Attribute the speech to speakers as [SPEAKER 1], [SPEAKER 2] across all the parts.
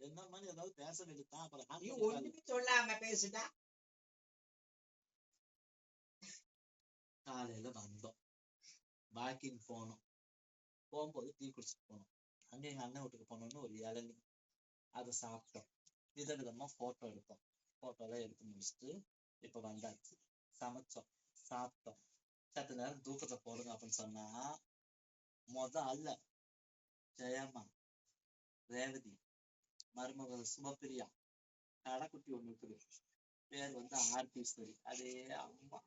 [SPEAKER 1] என்ன மாதிரி ஏதாவது பேச வேண்டியதுதான் அப்புறம்
[SPEAKER 2] நீ. ஒண்ணுமே சொல்லாம பேசுடா
[SPEAKER 1] காலையில வந்தோம். வாக்கிங் போனோம். போகும்போது டீ குடிச்சிட்டு போனோம். அங்க எங்க அண்ணன் வீட்டுக்கு போனோம்னு ஒரு இளநி. அதை சாப்பிட்டோம். விதவிதமா போட்டோ எடுத்தோம். போட்டோ எல்லாம் எடுத்து முடிச்சுட்டு இப்ப வந்தாச்சு. சமைச்சோம். சாப்பிட்டோம். சத்து நேரம் தூக்கத்தை போடுங்க அப்படின்னு சொன்னா மொத அல்ல. ஜெயம்மா. ரேவதி. மருமகள் சுபப்பிரியா கடைக்குட்டி ஒண்ணு இருக்குது. பேர் வந்து ஆர்டிஸ்வரி அதே அம்மா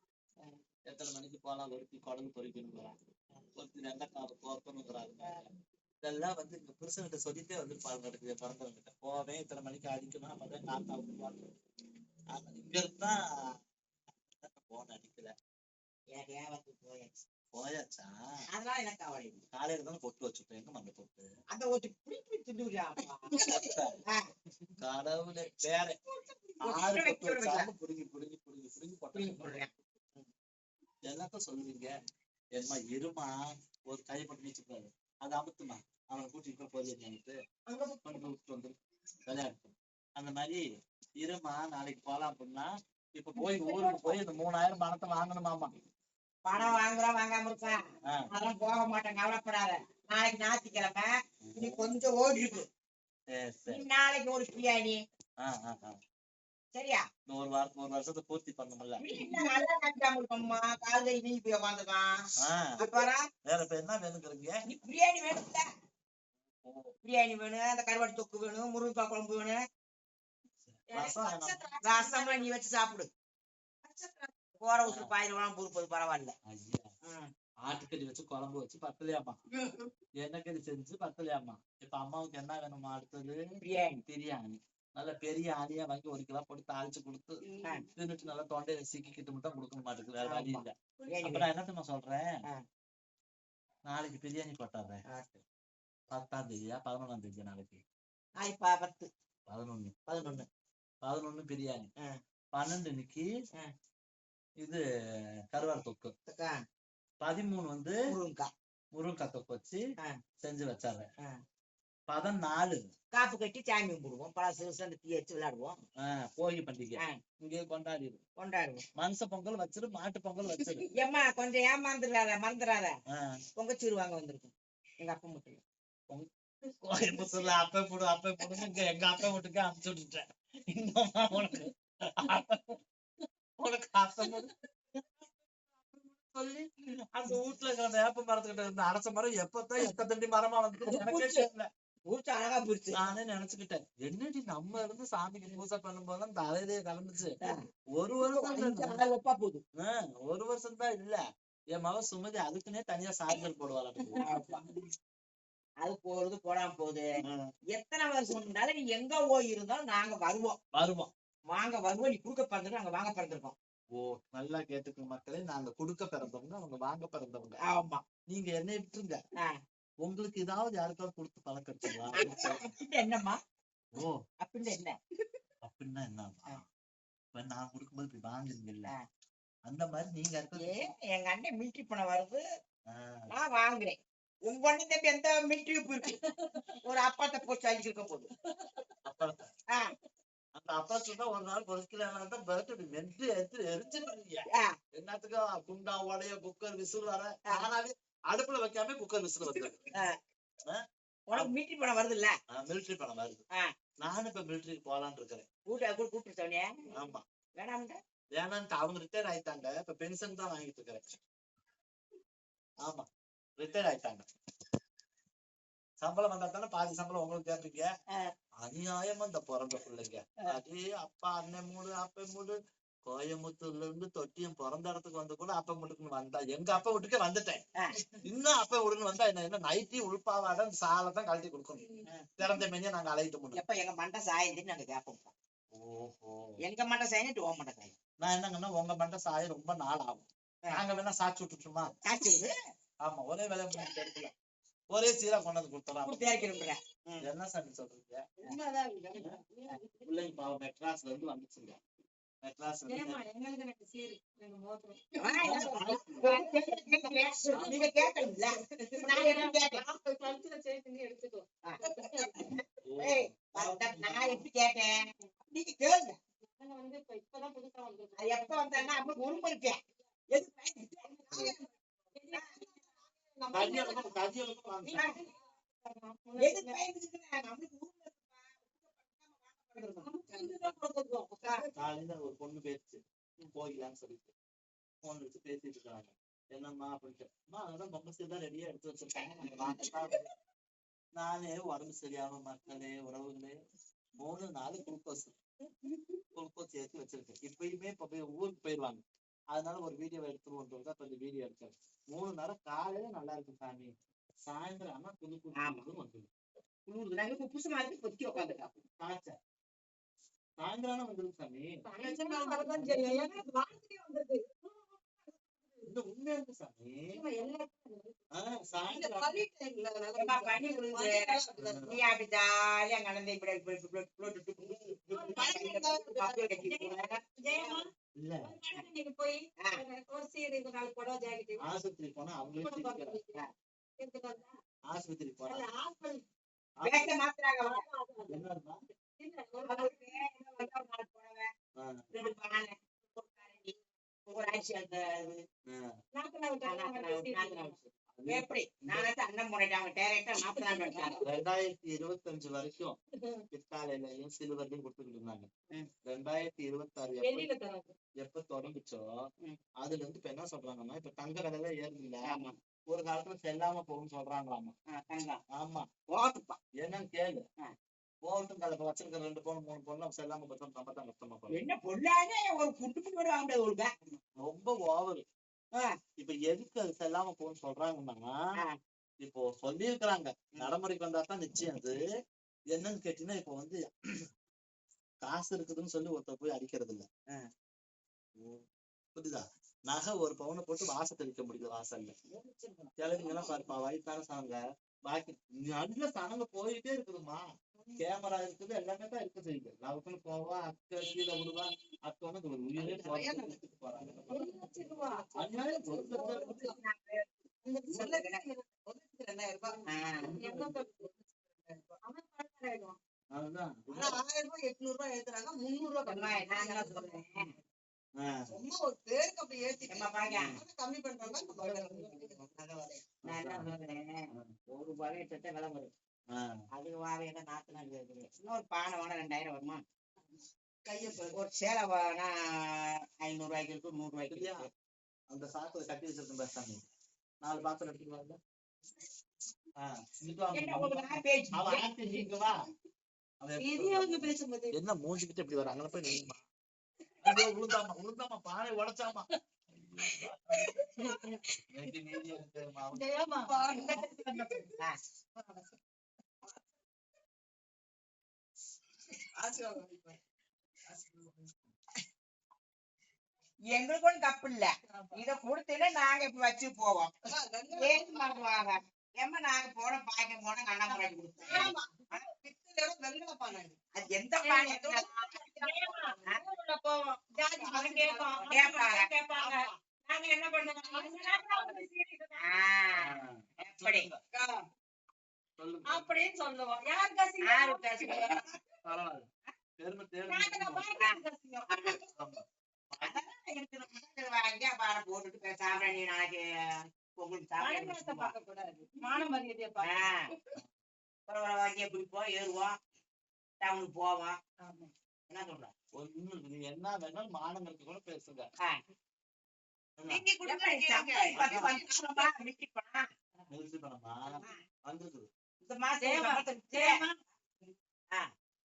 [SPEAKER 1] எத்தனை மணிக்கு போலாம் ஒருத்தி குடல் பொறிக்கணுங்கிறாங்க. ஒருத்தி வெண்டைக்காவை கோர்க்கணுங்கிறாங்க இதெல்லாம் வந்து இந்த புருஷன்கிட்ட சொல்லிட்டே வந்து பாருங்க இருக்குது பிறந்தவங்கிட்ட. போவேன் இத்தனை மணிக்கு அடிக்கணும் அப்பதான் காத்தா விடுவாங்க ஆமா, இங்க இருந்தா போன அடிக்கல.
[SPEAKER 2] ஏன் வந்து போயாச்சு?
[SPEAKER 1] போயாச்சா?
[SPEAKER 2] அதனால எனக்கு இல்லை.
[SPEAKER 1] காலையில தான் பொட்டு வச்சுட்டேன் எங்க மண்ட பொட்டு?
[SPEAKER 2] அந்த ஒரு பிடிப்பி திண்டுறியா
[SPEAKER 1] கடவுளே வேற. ஆறு பொட்டு வச்சாலும் புடுங்கி புடுங்கி புடுங்கி புடுங்கி போட்டாங்க எல்லாத்தையும் சொல்லுவீங்க ஏம்மா இருமா. ஒரு கை போட்டு நீச்சுக்காரு அது அமுத்துமா? அவனை கூட்டிட்டு போய் எனக்கு கொண்டு விட்டு வந்து விளையாட்டு அந்த மாதிரி இருமா நாளைக்கு போலாம் அப்படின்னா இப்ப போய் ஊருக்கு போய் இந்த மூணாயிரம் பணத்தை வாங்கணுமாமா
[SPEAKER 2] பணம் வாங்குறோம் வாங்காம இருக்கா
[SPEAKER 1] ஆ,
[SPEAKER 2] அதெல்லாம் போக மாட்டேன் கவலைப்படாத. நாளைக்கு ஞாயிற்றுக்கிழமை நீ கொஞ்சம் ஓடி இருக்கு நாளைக்கு ஒரு பிரியாணி
[SPEAKER 1] ஆ, ஆ, ஆ.
[SPEAKER 2] சரியா?
[SPEAKER 1] ஒரு வாரம் ஒரு வருஷத்தை பூர்த்தி பண்ணணும்ல.
[SPEAKER 2] நல்லா கட்டாம இருக்கம்மா காலைல நீ போய் அப்புறம்
[SPEAKER 1] வேற இப்ப என்ன வேணுங்கிறீங்க
[SPEAKER 2] நீ பிரியாணி வேணும்ல. பிரியாணி வேணும் அந்த கருவாட்டு தொக்கு வேணும் முருங்கக்காய் குழம்பு வேணும்.
[SPEAKER 1] ரசம் வேணாம்.
[SPEAKER 2] ரசம் நீ வச்சு சாப்பிடு. போற உசுறு பாயிரம் வேணாம் பொறுப்பது பரவாயில்ல.
[SPEAKER 1] ஆட்டுக்கறி வச்சு குழம்பு வச்சு பத்தலையாமா எண்ணெய்க்கறி செஞ்சு பத்தலையாமா இப்ப அம்மாவுக்கு என்ன வேணுமா அடுத்தது?
[SPEAKER 2] பிரியாணி.
[SPEAKER 1] பிரியாணி. நல்ல பெரிய ஆணியா வாங்கி ஒரு கிலோ போட்டு தாளிச்சு கொடுத்து. தின்னுட்டு நல்லா தொண்டையில சிக்கிக்கிட்டு மட்டும் கொடுக்க மாட்டேங்குது வேற வழி இல்ல. அப்ப நான் என்ன தெரியுமா சொல்றேன். நாளைக்கு பிரியாணி போட்டாடுறேன். பத்தாம் தேதியா பதினொன்னாம் தேதியா நாளைக்கு.
[SPEAKER 2] பத்து.
[SPEAKER 1] பதினொன்னு.
[SPEAKER 2] பதினொன்னு.
[SPEAKER 1] பதினொன்னு பிரியாணி. பன்னெண்டு இன்னைக்கு. இது கருவாடு தொக்கு. பதிமூணு வந்து
[SPEAKER 2] முருங்கக்காய்
[SPEAKER 1] முருங்கக்காய் தொக்கு வச்சு. செஞ்சு
[SPEAKER 2] ஆ.
[SPEAKER 1] பதினாலு.
[SPEAKER 2] காப்பு கட்டி சாமி கும்பிடுவோம். பழசு கிசு அந்த தீ வச்சு விளையாடுவோம்.
[SPEAKER 1] போகி பண்டிகை. இங்கே கொண்டாடிடு
[SPEAKER 2] கொண்டாடுவோம்.
[SPEAKER 1] மனுஷ பொங்கல் வச்சிரு மாட்டு பொங்கல் வச்சிரு.
[SPEAKER 2] ஏம்மா கொஞ்சம் ஏமாந்துடாத மறந்துடாத
[SPEAKER 1] ஆஹ்
[SPEAKER 2] பொங்கச்சிருவாங்க வந்திருக்கும். எங்க அப்பா மட்டும்
[SPEAKER 1] கோயம்புத்தூர்ல அப்பை போடு அப்பை போடுன்னு எங்க அப்பா வீட்டுக்கு அனுப்பிச்சு விட்டுட்டேன். இன்னுமா உனக்கு அப்ப- உனக்கு அப்பை போடு சொல்லி அந்த வீட்டுல இருக்கிற வேப்ப மரத்துக்கிட்ட இருந்த அரச மரம் எப்பதான் எத்த தண்டி மரமா வந்து எனக்கே தெரியல.
[SPEAKER 2] பூச்சி அழகா
[SPEAKER 1] நானே நினைச்சுக்கிட்டேன் என்னடி நம்ம இருந்து சாமிக்கு பூஜை பண்ணும் போதுதான் தலையிலே கலந்துச்சு ஒரு வருஷம்
[SPEAKER 2] போகுது.
[SPEAKER 1] ஆ, ஒரு வருஷம் தான் இல்ல. என் மகன் சுமதி அதுக்குன்னே தனியா சார்ஜர் போடுவாள்
[SPEAKER 2] அது போறது போடாம போகுது. எத்தனை வருஷம் இருந்தாலும் நீ எங்க போய் இருந்தாலும் நாங்க வருவோம்.
[SPEAKER 1] வருவோம்.
[SPEAKER 2] வாங்க வருவோம். நீ குடுக்க பிறந்திருக்கோம் நாங்க வாங்க பிறந்திருக்கோம்.
[SPEAKER 1] ஓ நல்லா கேட்டுக்க மக்களே. நாங்க குடுக்க பிறந்தவங்க அவங்க வாங்க பிறந்தவங்க.
[SPEAKER 2] ஆமா
[SPEAKER 1] நீங்க என்னை விட்டுருங்க. உங்களுக்கு ஏதாவது யாருக்காவது கொடுத்து பழக்கம் இருக்குங்களா?
[SPEAKER 2] என்னம்மா?
[SPEAKER 1] ஓ.
[SPEAKER 2] அப்படின்னு என்ன?
[SPEAKER 1] அப்படின்னா என்னமா இப்ப நான் கொடுக்கும்போது இப்படி வாங்குறீங்கல்ல
[SPEAKER 2] ஆ.
[SPEAKER 1] அந்த மாதிரி நீங்க
[SPEAKER 2] எங்க அண்ணன் மிலிட்டரி பணம் வருது. நான் வாங்குறேன். உங்க அண்ணன் தம்பி எந்த மிலிட்டரி இருக்கு ஒரு அப்பாத்த போச்சு அழிச்சிருக்க போகுது.
[SPEAKER 1] அப்புறத்தை. அந்த தான் ஒரு நாள் பொறுக்கல பர்த்டே. மென்று எடுத்து
[SPEAKER 2] ஆ.
[SPEAKER 1] என்னத்துக்கு குண்டா உடைய குக்கர் விசில் வர? ஆனாவே அடுப்புல வைக்காம குக்கர் விசில் வந்து
[SPEAKER 2] உனக்கு மிலிட்டரி பணம் வருது இல்ல
[SPEAKER 1] மிலிட்டரி பணம் வருது. நானும் இப்ப மிலிட்டரிக்கு போலான்னு இருக்கிறேன்.
[SPEAKER 2] கூட்ட கூட கூப்பிட்டு சொன்னேன்
[SPEAKER 1] ஆமா.
[SPEAKER 2] வேணாம்டா
[SPEAKER 1] வேணான்ட்டு அவங்க ரிட்டையர் ஆயிட்டாங்க. இப்ப பென்ஷன் தான் வாங்கிட்டு இருக்கிறேன். ஆமா. ரிட்டையர் ஆயிட்டாங்க. சம்பளம் வந்தா தானே பாதி சம்பளம் உங்களுக்கு கேட்பீங்க. அநியாயமா இந்த பிறந்த பிள்ளைங்க. அதே அப்பா அண்ணன் மூடு அப்ப மூடு கோயம்புத்தூர்ல இருந்து தொட்டியும் பிறந்த இடத்துக்கு வந்து கூட அப்ப வீட்டுக்கு வந்தா எங்க அப்பா வீட்டுக்கே வந்துட்டேன். இன்னும் அப்பா வீடுன்னு வந்தா என்ன என்ன நைட்டி உள்பாவாதான் சாலை தான் கழட்டி கொடுக்கணும். திறந்த மெனியா நாங்க அழைத்து முடியும்
[SPEAKER 2] எப்ப எங்க மண்டை சாயந்துன்னு நாங்க கேட்போம்
[SPEAKER 1] ஓஹோ.
[SPEAKER 2] எங்க மண்டை சாயந்து ஓ மண்டை சாயம்
[SPEAKER 1] நான் என்னங்கன்னா உங்க மண்டை சாய ரொம்ப நாள் ஆகும். நாங்க வேணா சாட்சி விட்டுட்டுமா? ஆமா ஒரே வேலை ஒரே சீரா
[SPEAKER 2] கொண்டாந்து கொடுத்துறாங்க
[SPEAKER 1] என்ன சாமி சொல்றீங்க? பிள்ளைங்க பாவம் மெட்ராஸ்ல இருந்து வந்துச்சுங்க.
[SPEAKER 2] எடுத்துக்கோ. நான் எப்படி கேட்டேன்? நீங்க கேளுங்க.
[SPEAKER 1] எப்ப
[SPEAKER 2] வந்தா அம்மா உரும இருப்பேன்
[SPEAKER 1] காலையில ஒரு பொண்ணு பேசுச்சு போயிடலான்னு சொல்லிட்டு போன் வச்சு பேசிட்டு இருக்காங்க என்னம்மா அப்படின்ட்டு அம்மா அதெல்லாம் பம்பஸ் தான் ரெடியா எடுத்து வச்சிருக்காங்க நானே உடம்பு சரியாம மக்களே உறவுகளே மூணு நாலு குளுக்கோஸ் குளுக்கோஸ் ஏற்றி வச்சிருக்கேன் இப்பயுமே இப்ப போய் ஊருக்கு போயிடுவாங்க அதனால ஒரு வீடியோ எடுத்துருவோம் அப்ப இந்த வீடியோ எடுத்தேன் மூணு நேரம் காலையில நல்லா இருக்கு சாமி. சாயந்தரம் ஆனா புது புது வந்துடும்
[SPEAKER 2] நாங்க இப்ப புதுசு மாதிரி பொத்தி உட்காந்துட்டோம்
[SPEAKER 1] காய்ச்சல். சாயந்தரம் வந்துடும் சாமி. இந்த உண்மையா இருக்கு சாமி.
[SPEAKER 2] ஜாலியா நடந்து இப்படி
[SPEAKER 1] இல்ல.
[SPEAKER 3] போய். ஒரு இது நாலு புடவை ஜாக்கெட்டு.
[SPEAKER 1] ஆஸ்பத்திரி போனா அவங்களே ஆஸ்பத்திரி போனா
[SPEAKER 3] ஒரு
[SPEAKER 2] அரிசி அந்த இது.
[SPEAKER 1] ஆஹ் ரெண்டாயிரத்தி இருபத்தஞ்சு வரைக்கும் பிற்காலையிலயும் சிலுவர்லயும் கொடுத்துட்டு இருந்தாங்க. ரெண்டாயிரத்தி இருபத்தி ஆறு எப்ப தொடங்குச்சோ. அதுல இருந்து இப்ப என்ன சொல்றாங்கன்னா இப்ப தங்க விலை எல்லாம் ஏறுது இல்ல
[SPEAKER 2] ஆமா.
[SPEAKER 1] ஒரு காலத்துல செல்லாம போகும்னு சொல்றாங்களாமா? ஆமா.
[SPEAKER 2] போட்டுப்பா
[SPEAKER 1] என்னன்னு கேளு. போகட்டும் கலப்ப வச்சிருக்க ரெண்டு பவுன் மூணு பவுன் செல்லாம பார்த்தோம் நம்ம தான் கஷ்டமா போகும்
[SPEAKER 2] என்ன பொல்லாதே ஒரு குட்டு வாங்க முடியாது ஒரு பேக்
[SPEAKER 1] ரொம்ப ஓவர். இப்ப எதுக்கு அது செல்லாம போகும்னு சொல்றாங்கன்னா. இப்போ சொல்லியிருக்கிறாங்க. நடைமுறைக்கு வந்தா தான் நிச்சயம் அது. என்னன்னு கேட்டீங்கன்னா இப்போ வந்து காசு இருக்குதுன்னு சொல்லி ஒருத்தர் போய் அடிக்கிறது இல்ல புரியுதா? நகை ஒரு பவுனை போட்டு வாசல் தெளிக்க முடியுது வாசல்ல. கிழவிங்க எல்லாம் பாருப்பா வயசான சனங்க பாக்கி நல்ல சனங்க போயிட்டே இருக்குதுமா கேமரா இருக்குது எல்லாமே தான் இருக்கு செய்யுது லவக்குன்னு போவா அக்கா கீழே விடுவா அக்கா ஒரு உயிரே போறாங்க.
[SPEAKER 4] ஆயிரம் ரூபாய் எட்நூறு ரூபாய் ஏத்துறாங்க. முந்நூறு ரூபாய். சும்மா ஒரு பேருக்கு அப்படி ஏத்தி. கம்மி பண்றாங்க
[SPEAKER 2] ஒரு ரூபாய் எடுத்துட்டு விலை வரும். அது வாழையில நாத்தனார் இருக்குது. இன்னொரு பானை வாங்க ரெண்டாயிரம் வருமா?
[SPEAKER 4] கையை
[SPEAKER 2] ஒரு சேலை வாங்கினா ஐநூறு ரூபாய்க்கு இருக்கு நூறு ரூபாய்க்கு? இருக்கு.
[SPEAKER 1] அந்த சாக்குல கட்டி வச்சிருக்கேன் பேசாமி நாலு பாத்திரம் எடுத்துட்டு வாங்க.
[SPEAKER 2] என்ன நாள்
[SPEAKER 1] மூஞ்சிக்கிட்டு இப்படி வர அங்க போய் நில்லுமா? ஐயோ விழுந்தாமா விழுந்தாமா பானை உடைச்சாமா?
[SPEAKER 2] எங்களுக்கு ஒண்ணும் தப்பு இல்ல இத கொடுத்துட்டு நாங்க இப்ப வச்சு போவோம். பண்ணுவாங்க ஏம்மா நாங்க போன பாய்க்க போன கண்ணா முறைக்கு கொடுத்தோம். அது எந்த பானை
[SPEAKER 3] ஊர்ல போவோம் ஜாதி மகன் கேட்போம்
[SPEAKER 2] கேட்பாங்க.
[SPEAKER 3] கேட்பாங்க. நாங்க என்ன பண்ணுவோம்?
[SPEAKER 2] ஆஹ் எப்படி?
[SPEAKER 1] சொல்லுங்க.
[SPEAKER 3] அப்படின்னு சொல்லுவோம். யார் கசி
[SPEAKER 2] யாரு பேசுறது
[SPEAKER 1] பரவாயில்ல. பெருமை
[SPEAKER 3] நாங்க
[SPEAKER 1] தேர்வு
[SPEAKER 3] பாட்டு கசியோம்
[SPEAKER 2] அதெல்லாம் இருக்கிற முதல்ல வாங்கி பானை போட்டுட்டு பேசாம நீ நாளைக்கு
[SPEAKER 3] பார்க்க கூடாது மான மரியாதையை பார்க்க
[SPEAKER 2] அப்புறம் வாங்கி பிடிப்போம் ஏறுவோம். டவுனுக்கு போவோம். என்ன சொல்ற?
[SPEAKER 1] ஒண்ணு நீ என்ன வேணாலும் மானங்களுக்கு கூட பேசுங்க?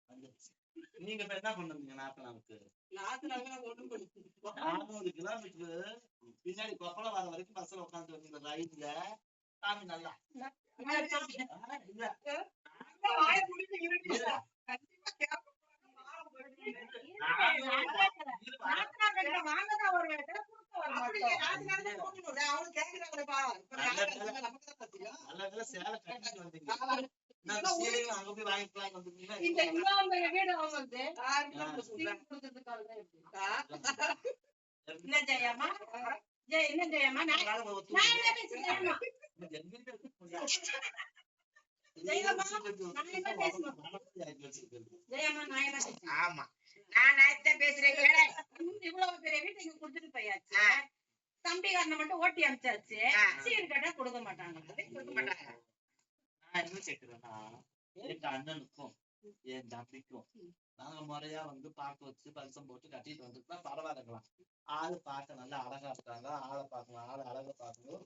[SPEAKER 4] நீங்க
[SPEAKER 1] நீங்க இப்ப என்ன பண்ணுவீங்க நாத்தனாவுக்கு நானூறு கிலோமீட்டர். பின்னாடி கொப்பளம் வர வரைக்கும் பஸ்ல உட்காந்து வந்தீங்க ரைட்ல சாமி நல்லா. இல்ல.
[SPEAKER 3] இந்த இன்னொரு வீடு என்ன ஜெயம்மா ஜெய என்ன ஜெயம்மா நான் என்ன பேசுறேன் ஜெயம்மா? நான் என்ன ஜெயம்மா நான் என்ன பேசுறேன்
[SPEAKER 2] ஆமா நான் நான் பேசுறேன்
[SPEAKER 3] இவ்வளவு பெரிய வீட்டு இங்க கொடுத்துட்டு போயாச்சு. தம்பிகாரனை மட்டும் ஓட்டி அமிச்சாச்சு. சீர் கேட்டா கொடுக்க மாட்டாங்க.
[SPEAKER 2] கொடுக்க மாட்டாங்க.
[SPEAKER 1] கேக்குறேன்னா எங்க அண்ணனுக்கும் என் தம்பிக்கும் நாங்க முறையா வந்து பார்க்க வச்சு பரிசம் போட்டு கட்டிட்டு வந்துட்டுனா பரவாயில்லைங்களா ஆளு பார்க்க நல்லா அழகா இருக்காங்க. ஆளை பார்க்கணும் ஆளை அழகா பார்க்கணும்.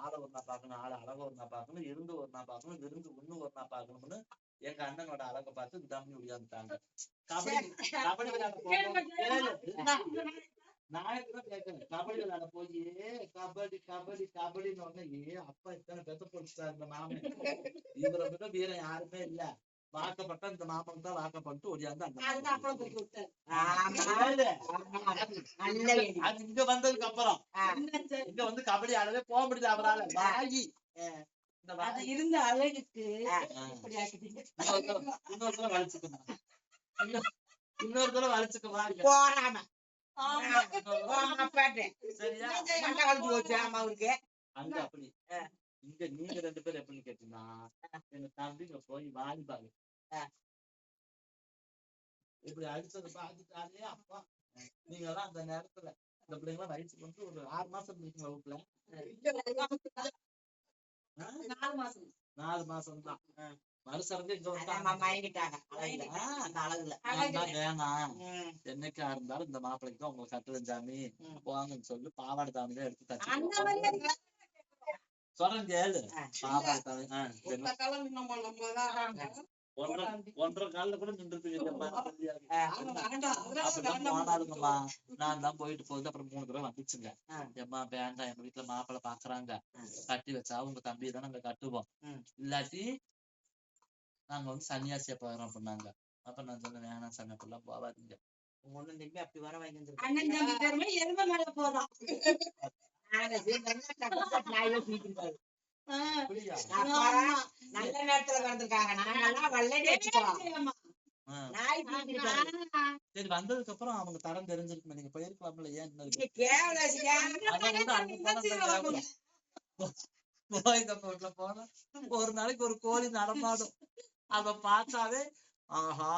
[SPEAKER 1] ஆளை ஒரு நாள் பார்க்கணும் ஆளை அழகா ஒரு நாள் பார்க்கணும் இருந்து ஒரு நாள் பார்க்கணும் விருந்து ஒரு நாள் பார்க்கணும்னு எங்க அண்ணனோட அழகை பார்த்து தம்பி உடையாந்துட்டாங்க கபடி கபடி விளையாட நான் கபடி விளையாட போய் கபடி கபடி கபடின்னு ஏ அப்பா இத்தனை பெத்த இந்த மாமன்? இவரை விட வீரன் யாருமே இல்ல. வாக்கப்பட்ட இந்த மாமன் தான் வாக்கப்பட்டு ஒடியாந்து. அது இங்க வந்ததுக்கு அப்புறம். இங்க வந்து கபடி ஆடவே போக முடியல அவரால.
[SPEAKER 3] அது இருந்த அழகுக்கு. இப்படி ஆக்கிட்டீங்க.
[SPEAKER 1] இன்னொரு தடவை இன்னொரு-
[SPEAKER 2] போறாம ஆ.
[SPEAKER 1] இங்க நீங்க ரெண்டு பேரும் எப்படின்னு கேட்டீங்கன்னா எங்க தம்பிங்க போய் வாலிபால். இப்படி அடிச்சதை பார்த்துட்டாலே அப்பா நீங்க எல்லாம் அந்த நேரத்துல இந்த பிள்ளைங்க வயசுக்கு வந்து ஒரு ஆறு மாசம் இருக்கீங்க வகுப்புல?
[SPEAKER 3] நாலு மாசம்.
[SPEAKER 1] தான் மறுசரங்க இங்க. என்னைக்கா இருந்தாலும் இந்த மாப்பிள்ளைக்கு தான் உங்களுக்கு கட்டுறேன் சாமி. போங்கன்னு சொல்லி பாவாடை தாமி தான் எடுத்து தச்சு சொல்றேன் கேளு. பாவாடை தாமி ஒன்றரை கூட. போனாலுங்கம்மா நான் தான் போயிட்டு போகுது. அப்புறம் மூணு தடவை வந்துச்சுங்க.
[SPEAKER 2] ஆ.
[SPEAKER 1] ஏம்மா வேண்டாம். எங்க வீட்டுல மாப்பிள்ளை பாக்குறாங்க. கட்டி வச்சா உங்க தம்பி தான் நாங்க கட்டுவோம். இல்லாட்டி நாங்க வந்து சன்னியாசியா போயிடும் அப்படின்னாங்க. அப்ப நான் சொன்னேன் வேணாம் சாமி அப்படிலாம் போவாதீங்க
[SPEAKER 2] உங்க ஒண்ணும் திரும்பி அப்படி வர வாங்கி
[SPEAKER 3] தம்பி எருமை மேல போதும்
[SPEAKER 2] நல்ல நேரத்துல நாங்கெல்லாம் வல்லடி தூக்கிட்டு
[SPEAKER 1] சரி வந்ததுக்கு அப்புறம் அவங்க தரம் தெரிஞ்சிருக்குமே. நீங்க போயிருக்கலாம்ல ஏன் வீட்டுல போனா ஒரு நாளைக்கு ஒரு கோழி நடமாடும். அத பார்த்தாவே ஆஹா.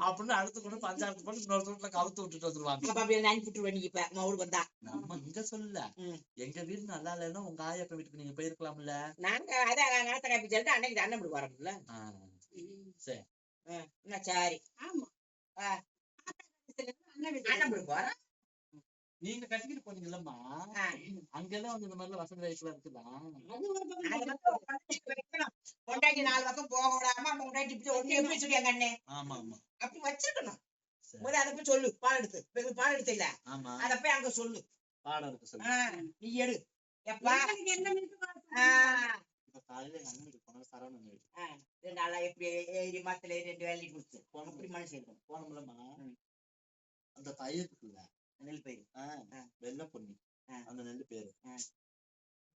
[SPEAKER 1] அப்படின்னு அடுத்து கொண்டு பஞ்சாயத்து போட்டு இன்னொரு வீட்டுல கவுத்து விட்டுட்டு வந்துருவாங்க.
[SPEAKER 2] நினைச்சிட்டு பண்ணி இப்ப. மவுடு வந்தா.
[SPEAKER 1] நம்ம இங்க சொல்லல
[SPEAKER 2] ம்.
[SPEAKER 1] எங்க வீடு நல்லா இல்லைன்னா உங்க ஆயப்ப வீட்டுக்கு நீங்க போயிருக்கலாம்ல?
[SPEAKER 2] நாங்க அதான் நிலத்தை காப்பி சொல்லிட்டு அன்னைக்கு அண்ணன் இப்படி வரோம்ல.
[SPEAKER 1] சரி.
[SPEAKER 2] என்ன சரி.
[SPEAKER 3] ஆமா.
[SPEAKER 2] ஆ.
[SPEAKER 3] அண்ணன் வீட்டுக்கு
[SPEAKER 2] அண்ணன்
[SPEAKER 1] நீங்க கட்டிக்கிட்டு போனீங்கல்லம்மா. அங்கெல்லாம் வந்து இந்த மாதிரிலாம் வசதி வாய்ப்புலாம் இருக்குதா?
[SPEAKER 3] அது ஒரு பக்கம்
[SPEAKER 2] அது வந்து ஒரு பக்கத்துக்கு வைக்கணும். பொண்டாட்டி நாலு பக்கம் போக விடாம பொண்டாட்டி ஒண்ணு எப்படி சொல்லியாங்க அண்ணே?
[SPEAKER 1] ஆமா ஆமா
[SPEAKER 2] அப்படி வச்சிருக்கணும்.
[SPEAKER 1] சரி.
[SPEAKER 2] முதல்ல அதை போய் சொல்லு பால் எடுத்து. பால் எடுத்து இல்ல
[SPEAKER 1] ஆமா.
[SPEAKER 2] அத போய் அங்க சொல்லு.
[SPEAKER 1] பாடம் இருக்கு சொல்லு.
[SPEAKER 2] நீ எடு. எப்பா?
[SPEAKER 3] என்ன
[SPEAKER 1] போனா
[SPEAKER 2] ரெண்டு நாளா எப்படி ஏறி மரத்துல ஏறி ரெண்டு வேலைக்கு அப்படி மனசு இருக்கும்.
[SPEAKER 1] போனோம்லம்மா. அந்த இருக்குல்ல
[SPEAKER 2] நெல் பயிர்.
[SPEAKER 1] வெள்ளை
[SPEAKER 2] ஆ.
[SPEAKER 1] அந்த நெல்லு பேரு.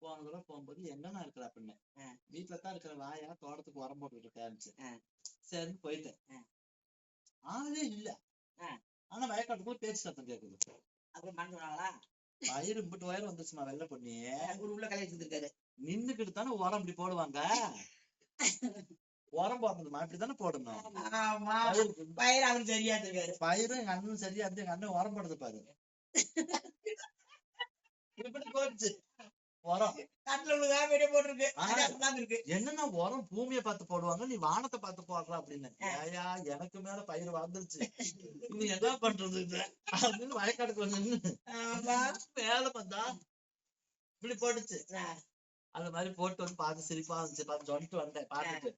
[SPEAKER 1] போன தடவை போகும்போது என்னன்னா இருக்கிற அப்படின்னு
[SPEAKER 2] ஆ.
[SPEAKER 1] வீட்டுல தான் இருக்கிற வாயா தோட்டத்துக்கு உரம் போட்டுட்டு இருக்காருச்சு. சரின்னு போயிட்டேன். ஆளே இல்ல. ஆனா வயக்காட்டு போய் பேச்சு சத்தம் கேக்குது
[SPEAKER 2] அப்புறம் மண் சொன்னாங்களா
[SPEAKER 1] பயிர் இம்பிட்டு வயர் வந்துச்சுமா வெள்ளை
[SPEAKER 2] ஒரு உள்ள கலை இருந்திருக்காரு
[SPEAKER 1] நின்னுக்கிட்டு தானே உரம் இப்படி போடுவாங்க உரம் போடணுமா. இப்படி தானே போடணும்
[SPEAKER 2] பயிர் தெரியாது இருக்காரு
[SPEAKER 1] பயிரும் எங்க அண்ணனும் சரியா இருந்து எங்க அண்ணன் உரம் போடுறது பாரு. இப்படி போச்சு உரம். என்னன்னா உரம் பூமியை பார்த்து போடுவாங்க நீ வானத்தை பார்த்து போடுற அப்படின்னு. ஏயா எனக்கு மேல பயிர் வந்துருச்சு இது என்ன பண்றது அப்படின்னு வயக்காட்டுக்கு வந்து மேல வந்தா இப்படி போட்டுச்சு. அந்த மாதிரி போட்டு வந்து பார்த்து சிரிப்பா இருந்துச்சு. பார்த்து சொல்லிட்டு வந்தேன் பார்த்துட்டு.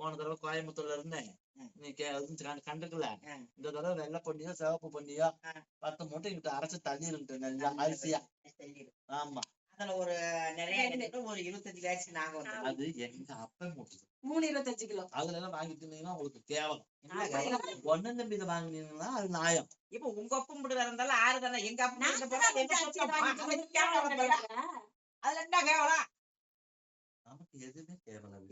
[SPEAKER 1] போன தடவை கோயம்புத்தூர்ல இருந்தேன். நீ கண்டுக்கல. இந்த தடவை வெள்ளை பொன்னியோ சிவப்பு
[SPEAKER 2] ஆ.
[SPEAKER 1] பத்து மூட்டை இங்கிட்ட அரைச்சு தள்ளி நல்லா அரிசியா. ஆமா.
[SPEAKER 2] அதுல ஒரு நிறைய ஒரு இருபத்தஞ்சு காய்ச்சி நாங்க
[SPEAKER 1] அது எங்க அப்பா
[SPEAKER 3] மூணு இருபத்தஞ்சு கிலோ.
[SPEAKER 1] அதுல எல்லாம் வாங்கிட்டு இருந்தீங்கன்னா உங்களுக்கு கேவலம்? ஒன்னு நம்பி இதை வாங்கினீங்கன்னா அது நியாயம்.
[SPEAKER 2] இப்ப உங்க ஒப்பம் முடிவு இருந்தாலும் ஆறு தானே. எங்க அப்பா அதுல என்ன கேவலம்?
[SPEAKER 1] நமக்கு எதுவுமே கேவலம்.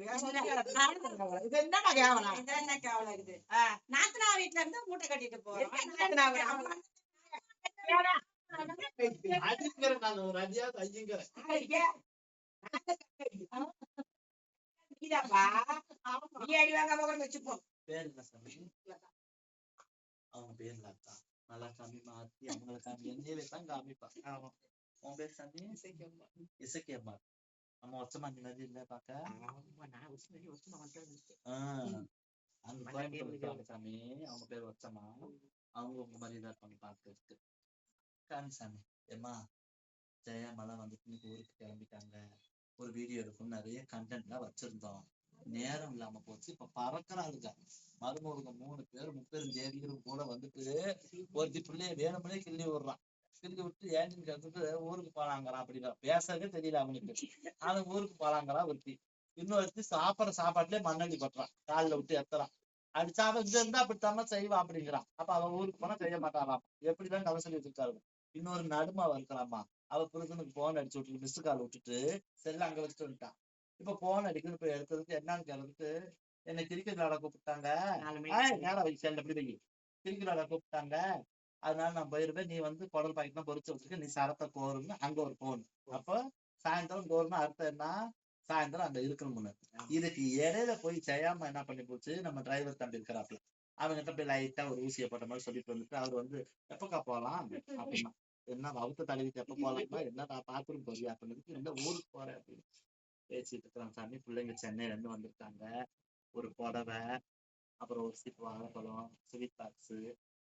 [SPEAKER 2] இது என்னடா கேவலம்
[SPEAKER 3] இது என்ன கேவலம்
[SPEAKER 2] ஆ.
[SPEAKER 3] நாத்தனா வீட்டுல இருந்து மூட்டை கட்டிட்டு போறோம்
[SPEAKER 2] என்ன.
[SPEAKER 1] அடிங்கிறேன் நான் ஒரு.
[SPEAKER 2] நீதாப்பா. நீ அடி வாங்காம கூட
[SPEAKER 1] என்ன சாமி அவங்க பேர் லதா நல்லா காமி மாத்தி அவங்களை தான் உன் பேர் சாமி இசக்கியம்மா நம்ம ஒச்சமா மாதிரி இல்ல பாக்க. அங்க கோயம்புத்தூர் இருக்காங்க சாமி அவங்க பேர் வச்சமா அவங்க உங்க மாதிரி தான் இருப்பாங்க பாக்குறதுக்கு காமி சாமி. ஏமா ஜெயமாலாம் வந்துட்டு இன்னைக்கு ஊருக்கு கிளம்பிட்டாங்க. ஒரு வீடியோ எடுக்கும் நிறைய கண்டென்ட்லாம் வச்சிருந்தோம். நேரம் இல்லாம போச்சு. இப்ப பறக்குறாளுங்க. மருமகளுங்க மூணு பேர் முப்பெரும் தேவிகளும் கூட வந்துட்டு ஒருத்தி பிள்ளைய வேணும்னே கிள்ளி விடுறான் கிள்ளி விட்டு ஏன்னு கேட்டுட்டு ஊருக்கு போலாங்கிறான் அப்படிங்கிற பேசவே தெரியல அவனுக்கு அவன் ஊருக்கு போலாங்கிறா ஒருத்தி. இன்னொருத்தி சாப்பிடுற சாப்பாட்டுலயே மண்ணள்ளி பட்டுறான் காலில் விட்டு எத்துறான். அடிச்சா அவன் இங்க இருந்தா அப்படித்தாம செய்வா அப்படிங்கிறான். அப்ப அவன் ஊருக்கு போனா செய்ய மாட்டாளாம். எப்படிதான் கதை சொல்லி வச்சிருக்காரு? இன்னொரு நடுமா இருக்கிறாமா அவ புருஷனுக்கு போன் அடிச்சு விட்டு மிஸ் கால் விட்டுட்டு செல்ல அங்க வச்சுட்டு வந்துட்டான். இப்ப போன் அடிக்கணும் இப்ப எடுத்ததுக்கு என்னன்னு கேட்டதுக்கு என்ன கிரிக்கெட் விளையாட கூப்பிட்டாங்க. நேரம் செல்ல எப்படி கிரிக்கெட் விளையாட கூப்பிட்டாங்க. அதனால நான் போயிருவேன். நீ வந்து குடல் பாக்கெட் தான் பொறிச்சு வச்சிருக்க நீ சரத்தை கோருன்னு அங்க ஒரு போன் அப்போ சாயந்தரம் கோருன்னு அர்த்தம் என்ன? சாயந்தரம் அங்க இருக்கணும்னு இதுக்கு இடையில போய் செய்யாம என்ன பண்ணி போச்சு? நம்ம டிரைவர் தம்பி இருக்கிறாப்ல. அவங்கிட்ட போய் லைட்டா ஒரு ஊசியை போட்ட மாதிரி சொல்லிட்டு வந்துட்டு அவர் வந்து எப்பக்கா போலாம்? அப்படின்னா. என்ன அவுத்த தடவிட்டு எப்ப போலாம்னா என்னடா பாத்ரூம் போறியா? அப்படின்னு என்ன ஊருக்கு போறேன். அப்படின்னு பேசிட்டு இருக்கிறான் சாமி. பிள்ளைங்க சென்னையில இருந்து வந்திருக்காங்க. ஒரு புடவை அப்புறம் ஒரு சீப் வாழைப்பழம் ஸ்வீட் பாக்ஸ்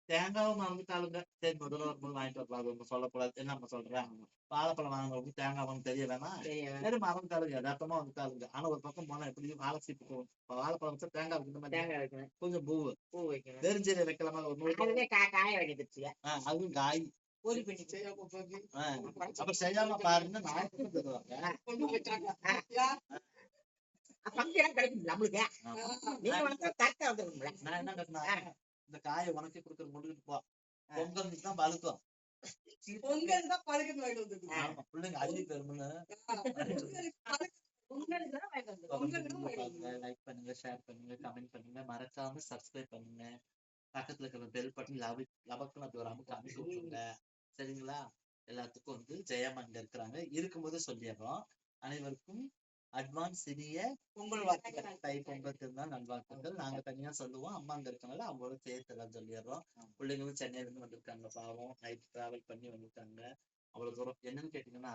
[SPEAKER 1] தேங்காவும் மறந்துட்டாளுங்க சரி முதல்ல வரும்போது வாங்கிட்டு வரலாம். ஒண்ணு சொல்லக்கூடாது. என்ன நம்ம சொல்றேன் வாழைப்பழம் வாங்குறவங்க தேங்காய் வாங்க தெரிய வேணாம். சரி மறந்துட்டாளுங்க யதார்த்தமா வந்துட்டாளுங்க ஆனா ஒரு பக்கம் போனா எப்படியும் வாழை சீப்பு போகும் வாழைப்பழம் வச்சா தேங்காய் வைக்கிற மாதிரி
[SPEAKER 2] தேங்காய் வைக்கணும்.
[SPEAKER 1] கொஞ்சம் பூவு.
[SPEAKER 2] பூ வைக்கணும்.
[SPEAKER 1] வெறிஞ்சீரை வைக்கலாமா? ஒரு நூறு
[SPEAKER 2] காய வைக்கிறதுச்சு
[SPEAKER 1] ஆஹ் அதுவும் காய்.
[SPEAKER 2] ஒரு
[SPEAKER 1] அப்ப செய்யாம பாருங்க
[SPEAKER 2] கிடைக்கும் நம்மளுக்கு. நீங்க வந்து
[SPEAKER 1] நான் என்ன கட்டினா? இந்த காயை உனக்கே கொடுக்குற முடிக்கிட்டு போ. பொங்கல் தான் பழுக்கும்.
[SPEAKER 4] பொங்கல் தான் வந்தது
[SPEAKER 1] ஆமா பிள்ளைங்க அள்ளி பெருமுன்னு. லைக் பண்ணுங்க ஷேர் பண்ணுங்க கமெண்ட் பண்ணுங்க. மறக்காம சப்ஸ்கிரைப் பண்ணுங்க. பக்கத்துல இருக்கிற பெல் பட்டன் லவ லபக்குன்னு அது வராம காமிச்சு விட்டுருங்க சரிங்களா? எல்லாத்துக்கும் வந்து ஜெயமா இங்க இருக்கிறாங்க. இருக்கும்போது சொல்லிடுறோம். அனைவருக்கும் அட்வான்ஸ் சிறிய
[SPEAKER 2] பொங்கல் வார்த்தைகள்
[SPEAKER 1] தை பொங்கல் திருநாள் நல்வாழ்த்துக்கள் நாங்க தனியா சொல்லுவோம். அம்மா அங்க இருக்கனால அவங்களோட சேர்த்து எல்லாம் சொல்லிடுறோம். பிள்ளைங்களும் சென்னையில இருந்து வந்திருக்காங்க. பாவம் நைட் டிராவல் பண்ணி வந்திருக்காங்க அவ்வளவு தூரம். என்னன்னு கேட்டீங்கன்னா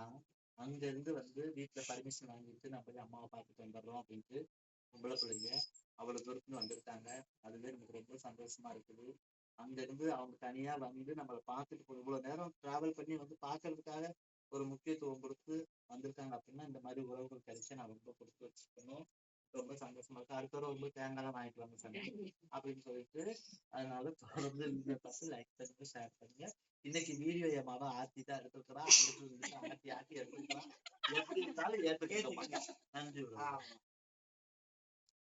[SPEAKER 1] அங்க இருந்து வந்து வீட்டுல பர்மிஷன் வாங்கிட்டு நான் போய் அம்மாவை பார்த்துட்டு வந்துடுறோம் அப்படின்ட்டு பொம்பளை பிள்ளைங்க அவ்வளவு தூரத்துல வந்திருக்காங்க. அதுவே நமக்கு ரொம்ப சந்தோஷமா இருக்குது. அங்க இருந்து அவங்க தனியா வந்து நம்மளை பார்த்துட்டு இவ்வளவு நேரம் டிராவல் பண்ணி வந்து பாக்குறதுக்காக ஒரு முக்கியத்துவம் கொடுத்து வந்திருக்காங்க அப்படின்னா இந்த மாதிரி உறவுகள் கிடைச்சா நான் ரொம்ப கொடுத்து வச்சுக்கணும். ரொம்ப சந்தோஷமா இருக்கு அடுத்த தடவை ரொம்ப தேங்காய் வாங்கிட்டு வாங்க சொன்னேன் அப்படின்னு சொல்லிட்டு அதனால தொடர்ந்து இந்த பசங்க லைக் பண்ணுங்க ஷேர் பண்ணுங்க. இன்னைக்கு வீடியோ என் மகன் ஆர்த்தி தான் எடுத்துக்கிறான் ஆர்த்தி ஆர்த்தி எடுத்துக்கிறான் எப்படி இருந்தாலும் ஏற்றுக்கிட்டோம் நன்றி